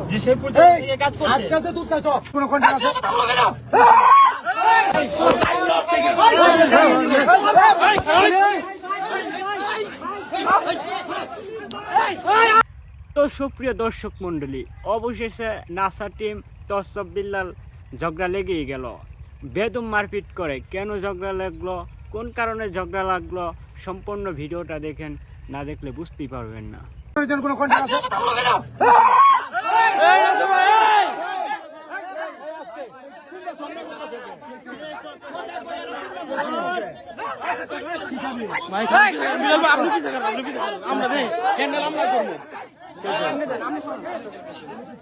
তো তুই কাজ কোনো কন্টেন্ট আছে? তো সুপ্রিয় দর্শক মণ্ডলী অবশেষে নাসা টিম তসব বিল্লাল ঝগড়া লেগেই গেল। বেদম মারপিট করে কেন ঝগড়া লাগল কোন কারণে ঝগড়া লাগল সম্পূর্ণ ভিডিওটা দেখেন না দেখলে বুঝতেই পারবেন না। প্রয়োজন কোনো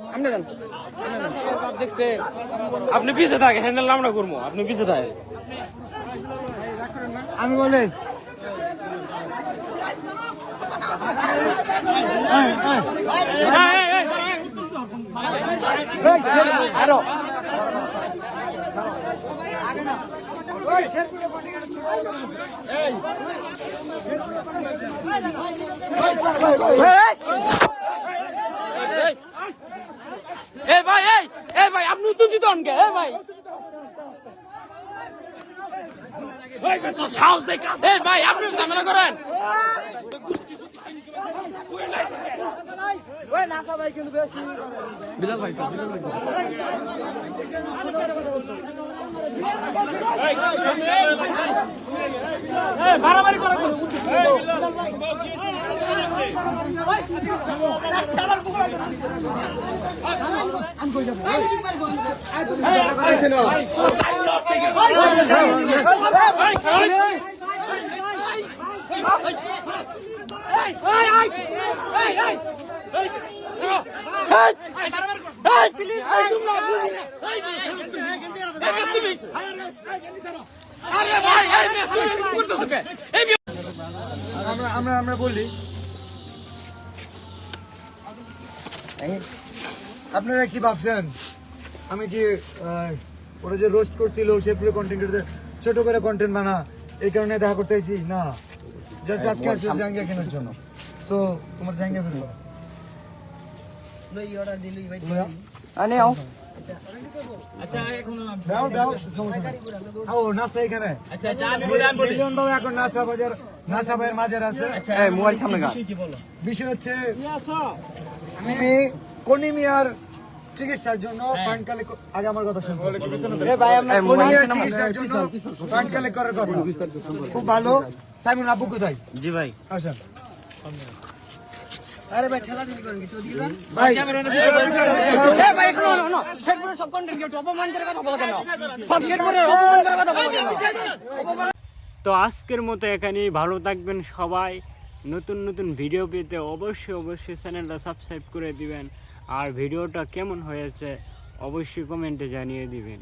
কন্টেন্ট আছে আপনি পিছে থাকে হ্যান্ডেল আমরা করব আপনি পিছে থাকে। আমি বলি আরও। ভাই এই এ ভাই আপনি উত্তেজিত হন কে? এ ভাই। সাহস দেখ ভাই আপনি ঝামেলা করেন। আরে ভাই এই মেয়ে তুমি এরকম করতেছো কে এই মেয়ে- আমরা আমরা আমরা বলি। আপনারা কি ভাবছেন? আমি কি ওরা যে রোস্ট করছিল সে পুরো কন্টেন্ট ছোট করে কন্টেন্ট বানা এই কারণে দেখা করতেছি না। জাস্ট আজকে আসছে জাঙ্গিয়া কেনার জন্য। সো তোমার দাও। দাও, বাবু এখন। নাসা বাজার নাসা আছে। বিষয় হচ্ছে আমি কনিমিয়ার চিকিৎসার জন্য ফান্ড কালেক্ট আগে আমার কথা শুনুন কনিমিয়ার চিকিৎসার জন্য ফান্ড কালেক্ট করার কথা। খুব ভালো। সাইমন আব্বু কোথায়? জি ভাই। আসেন। আরে ভাই ঠেলা ঠেলি করেন কি চৌধুরী ভাই? ভাই এ ভাই একটু শোনো। শেরপুরের সব অপমান করে কথা বলো কেন? সব শেরপুরের অপমান করে কথা বলো কেন? তো আজকের মতো এখানেই ভালো থাকবেন সবাই নতুন নতুন ভিডিও পেতে অবশ্যই অবশ্যই চ্যানেলটা সাবস্ক্রাইব করে দিবেন আর ভিডিওটা কেমন হয়েছে অবশ্যই কমেন্টে জানিয়ে দিবেন